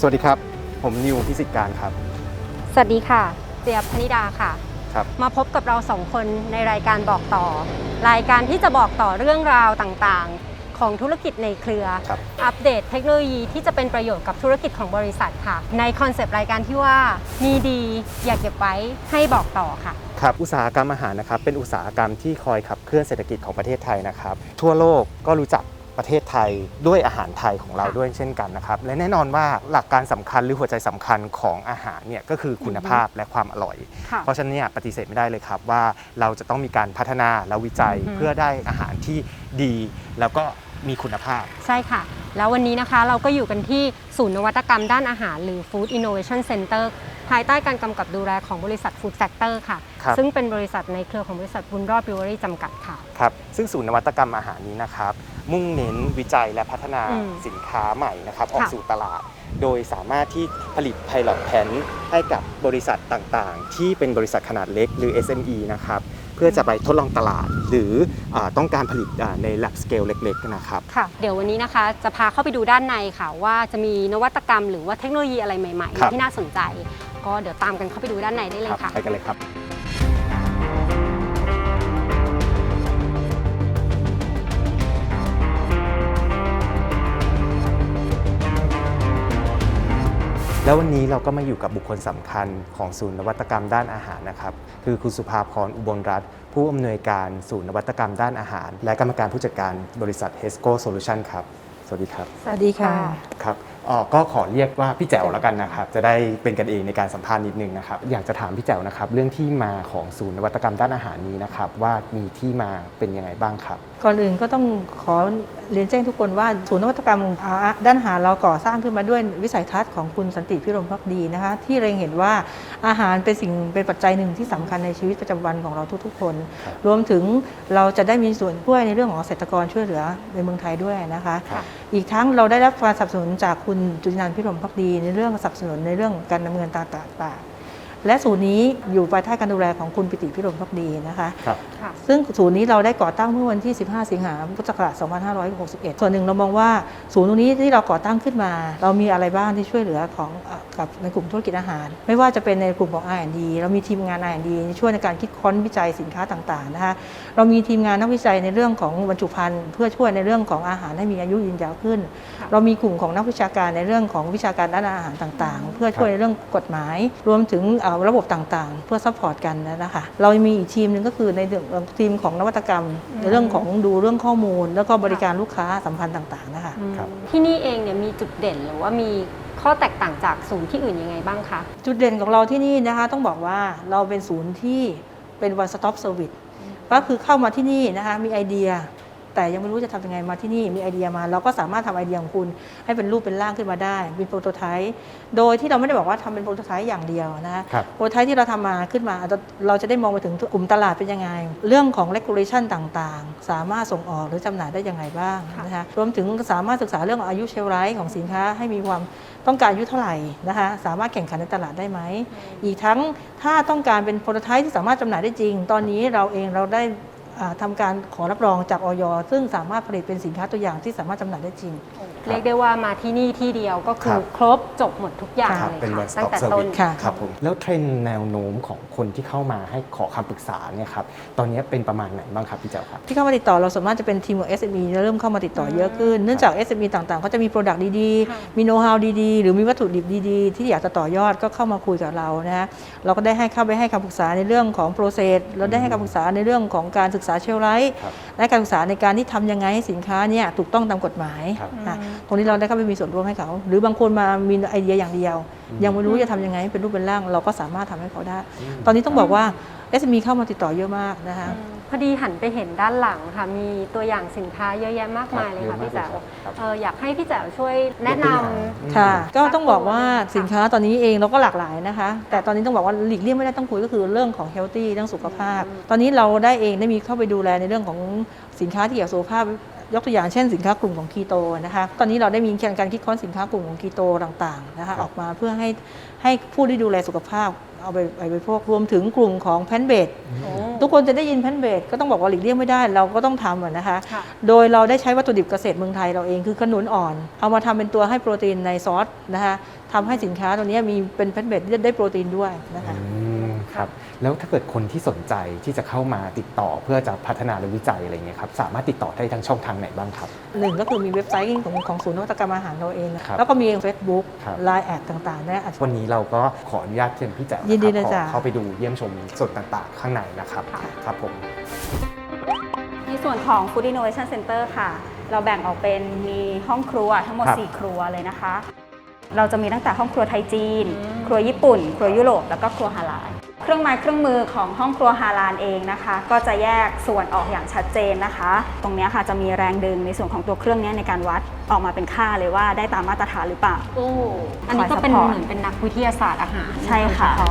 สวัสดีครับ ผมนิวพิสิทธิ์การครับ สวัสดีค่ะ เจียบพนิดาค่ะ ครับ มาพบกับเราสองคนในรายการบอกต่อ รายการที่จะบอกต่อเรื่องราวต่างๆ ของธุรกิจในเครือ ครับ อัปเดตเทคโนโลยีที่จะเป็นประโยชน์กับธุรกิจของบริษัทค่ะ ในคอนเซปต์รายการที่ว่ามีดีอยากเก็บไว้ให้บอกต่อค่ะ ครับอุตสาหกรรมอาหารนะครับเป็นอุตสาหกรรมที่คอยขับเคลื่อนเศรษฐกิจของประเทศไทยนะครับ ทั่วโลกก็รู้จัก ประเทศไทยด้วยอาหารไทยของเราค่ะด้วยเช่นกันนะครับ และแน่นอนว่าหลักการสำคัญหรือหัวใจสำคัญของอาหารเนี่ยก็คือคุณภาพและความอร่อยค่ะเพราะฉะนั้นเนี่ยปฏิเสธไม่ได้เลยครับว่าเราจะต้องมีการพัฒนาและวิจัยอือฮึเพื่อได้อาหารที่ดี แล้วก็มีคุณภาพ ใช่ค่ะ แล้ววันนี้นะคะเราก็อยู่กันที่ศูนย์นวัตกรรมด้านอาหาร หรือ Food Innovation Center ภายใต้การกำกับดูแลของบริษัท Food Factor ค่ะครับซึ่งเป็นบริษัทในเครือของบริษัทบุญรอดบิวเวอรี่จำกัดค่ะครับซึ่งศูนย์นวัตกรรมอาหารนี้นะครับ มุ่งเน้นวิจัยและพัฒนาอืมสินค้าใหม่นะครับออกค่ะสู่ตลาด โดยสามารถที่ผลิตไพลอตแพนให้กับบริษัทต่างๆ ที่เป็นบริษัทขนาดเล็กหรือ SME นะครับเพื่อจะไปทดลองตลาดหรืออาต้องการผลิตอ่าใน lab scale เล็ก ๆ นะครับ ค่ะ เดี๋ยววันนี้นะคะ จะพาเข้าไปดูด้านในค่ะ ว่าจะมีนวัตกรรมหรือว่าเทคโนโลยีอะไรใหม่ ครับ ๆ ที่น่าสนใจ ก็เดี๋ยวตามกันเข้าไปดูด้านในได้เลยครับค่ะ ไปกันเลยครับ แล้ววันนี้เราก็มาอยู่กับบุคคลสำคัญของศูนย์นวัตกรรมด้านอาหารนะครับ คือคุณสุภาพรอุบลรัตน์ผู้อำนวยการศูนย์นวัตกรรมด้านอาหาร และกรรมการผู้จัดการบริษัท HESCO Solution ครับ สวัสดีครับ สวัสดีค่ะครับเอ่อก็ขอเรียกว่าพี่แจ๋วแล้วกันนะครับ จะได้เป็นกันเองในการสัมภาษณ์นิดนึงนะครับ อยากจะถามพี่แจ๋วนะครับ เรื่องที่มาของศูนย์นวัตกรรมด้านอาหารนี้นะครับ ว่ามีที่มาเป็นยังไงบ้างครับก่อนอื่นก็ต้องขอเรียนแจ้งทุกคนว่าศูนย์นวัตกรรมด้านอาหารเราก่อสร้างขึ้นมาด้วยวิสัยทัศน์ของคุณสันติพิรมพักดีนะคะ ที่เร็งเห็นว่าอาหารเป็นสิ่งเป็นปัจจัยหนึ่งที่สำคัญในชีวิตประจำวันของเราทุกๆ คนครับรวมถึงเราจะได้มีส่วนช่วยในเรื่องของเกษตรกรช่วยเหลือในเมืองไทยด้วยนะคะค่ะอีกทั้งเราได้รับการสนับสนุนจากคุณจุตินันท์พิรมพักดี ในเรื่องสนับสนุนในเรื่องการดำเนินต่างๆ และศูนย์นี้อยู่ภายใต้การดูแลของคุณปิติพิรมพักดีนะคะครับค่ะ ซึ่งศูนย์นี้เราได้ก่อตั้งเมื่อวันที่ 15 สิงหาคมพุทธศักราช 2561 ส่วนหนึ่งเรามองว่าศูนย์ตรงนี้ที่เราก่อตั้งขึ้นมา เรามีอะไรบ้างที่ช่วยเหลือของเอ่อกับในกลุ่มธุรกิจอาหาร ไม่ว่าจะเป็นในกลุ่มของ R&D เรามีทีมงาน R&D ช่วยในการคิดค้นวิจัยสินค้าต่างๆนะคะ เรามีทีมงานนักวิจัยในเรื่องของบรรจุภัณฑ์เพื่อช่วยในเรื่องของอาหารให้มีอายุยืนยาวขึ้นค่ะเรามีกลุ่มของนักวิชาการในเรื่องของวิชาการด้านอาหารต่างๆ เพื่อช่วยในเรื่องกฎหมาย รวมถึงเอ่อระบบต่างๆ เพื่อซัพพอร์ตกันนะคะเรามีอีกทีมหนึ่งก็คือในเรื่องทีมของนวัตกรรม ในเรื่องของดูเรื่องข้อมูล แล้วก็บริการลูกค้าสัมพันธ์ต่างๆนะคะอืมครับที่นี่เองเนี่ยมีจุดเด่นหรือว่ามีข้อแตกต่างจากศูนย์ที่อื่นยังไงบ้างคะ จุดเด่นของเราที่นี่นะคะต้องบอกว่าเราเป็นศูนย์ที่เป็น one stop service ก็คือเข้ามาที่นี่นะคะมีไอเดีย แต่ยังไม่รู้จะทำยังไงมาที่นี่มีไอเดียมา เราก็สามารถทำไอเดียของคุณให้เป็นรูปเป็นร่างขึ้นมาได้เป็นโปรโตไทป์โดยที่เราไม่ได้บอกว่าทำเป็นโปรโตไทป์อย่างเดียวนะคะครับโปรโตไทป์ที่เราทำมาขึ้นมาเราเราจะได้มองไปถึงกลุ่มตลาดเป็นยังไง เรื่องของ regulation ต่างๆ สามารถส่งออกหรือจำหน่ายได้ยังไงบ้างค่ะนะคะรวมถึงสามารถศึกษาเรื่องอายุเชลไลท์ของสินค้าให้มีความต้องการอายุเท่าไหร่นะคะสามารถแข่งขันในตลาดได้ไหม อีกทั้งถ้าต้องการเป็นโปรโตไทป์ที่สามารถจำหน่ายได้จริง ตอนนี้เราเองเราได้อ่า ทำาการขอรับรองจากออยซึ่งสามารถผลิตเป็นสินค้าตัวอย่างที่สามารถจำหน่ายได้จริง เรียกได้ว่ามาที่นี่ที่เดียวก็คืคอรับครบจบหมดทุกอย่างครับเลยเป็น ค่ะ one ตั้ง stop แต่ต้น service ค่ะ ครับผมแล้วเทรนด์แนวโน้มของคนที่เข้ามาให้ขอคำปรึกษาเนี่ยครับตอนนี้เป็นประมาณไหนบ้างครับพี่แจ๋วครับ ที่เข้ามาติดต่อเราสามารถจะเป็นทีมของ SME เริ่มเข้ามาติดต่อเยอะขึ้น เนื่องจาก SME ต่างๆเขาจะมีโปรดักต์ดีค่ะ ๆ มีโน้ตฮาวดีๆ หรือมีวัตถุดิบดีๆ ที่อยากจะต่อยอดก็เข้ามาคุยกับเรานะฮะเราก็ได้ให้เข้าไปให้คำปรึกษาในเรื่องของโปรเซสเราได้ให้คำปรึกษาในเรื่องของการศึกษาเชลไลท์ครับและการศึกษาในการที่ทำยังไงให้สินค้าเนี่ยถูกต้องตามกฎหมายครับอะตรงนี้เราได้เข้าไปมีส่วนร่วมให้เขา หรือบางคนมามีไอเดียอย่างเดียว ยังไม่รู้จะทำยังไงให้เป็นรูปเป็นร่าง เราก็สามารถทำให้เขาได้ ตอนนี้ต้องบอกว่า SME เข้ามาติดต่อเยอะมากนะคะพอดีหันไปเห็นด้านหลังค่ะ มีตัวอย่างสินค้าเยอะแยะมากมายเลยครัค่ะบพี่แจ๋วเยอะมากเลยครับเอออยากให้พี่แจ๋วช่วยแนะยกตันำวอย่างค่ะอืมก็ต้องบอกว่าสินค้าตอนนี้เองเราก็หลากหลายนะคะ แต่ตอนนี้ต้องบอกว่าหลีกเลี่ยงไม่ได้ต้องคุยก็คือเรื่องของ healthy เรื่องสุขภาพ ตอนนี้เราได้เองได้มีเข้าไปดูแลในเรื่องของสินค้าที่เกี่ยวกับสุขภาพ ยกตัวอย่างเช่นสินค้ากลุ่มของคีโตนะคะตอนนี้เราได้มีการคิดค้นสินค้ากลุ่มของคีโตต่างๆนะคะครับออกมาเพื่อให้ให้ผู้ที่ดูแลสุขภาพเอาไปไปบริโภครวมถึงกลุ่มของแพนเบดทุกคนจะได้ยินแพนเบดก็ต้องบอกว่าหลีกเลี่ยงไม่ได้ เราก็ต้องทำอะนะคะค่ะโดยเราได้ใช้วัตถุดิบเกษตรเมืองไทยเราเองคือขนุนอ่อน เอามาทำเป็นตัวให้โปรตีนในซอสนะคะทำให้สินค้าตัวนี้มีเป็นแพนเบดที่ได้โปรตีนด้วยนะคะอืม ครับแล้วถ้าเกิดคนที่สนใจที่จะเข้ามาติดต่อเพื่อจะพัฒนาและวิจัยอะไรเงี้ยครับสามารถติดต่อได้ทางช่องทางไหนบ้างครับหนึ่งก็คือมีเว็บไซต์ของของศูนย์นวัตกรรมอาหารเราเองครับแล้วก็มี Facebook ครับไลน์แอดต่างๆนะอาจจะวันนี้เราก็ขออนุญาตเชิญพี่แจ๋วยินดีนะครับเลยจ้ะขอเข้าไปดูเยี่ยมชมส่วนต่างๆ ข้างในนะครับค่ะครับผมในส่วนของ Food Innovation Center ค่ะ เราแบ่งออกเป็นมีห้องครัวทั้งหมด ครับ4 ครัวเลยนะคะ เราจะมีตั้งแต่ห้องครัวไทยจีน ครัวญี่ปุ่น ครัวยุโรป แล้วก็ครัวฮาลาล เครื่องไม้เครื่องมือของห้องครัวฮาลาลเองนะคะ ก็จะแยกส่วนออกอย่างชัดเจนนะคะ ตรงเนี้ยค่ะจะมีแรงดึงในส่วนของตัวเครื่องเนี้ยในการวัดออกมาเป็นค่าเลยว่าได้ตามมาตรฐานหรือเปล่าโอ้อันนี้ก็เป็นคอยเหซัพพอร์ตมือนเป็นนักวิทยาศาสตร์อาหารใช่ค่ะโดยเฉพา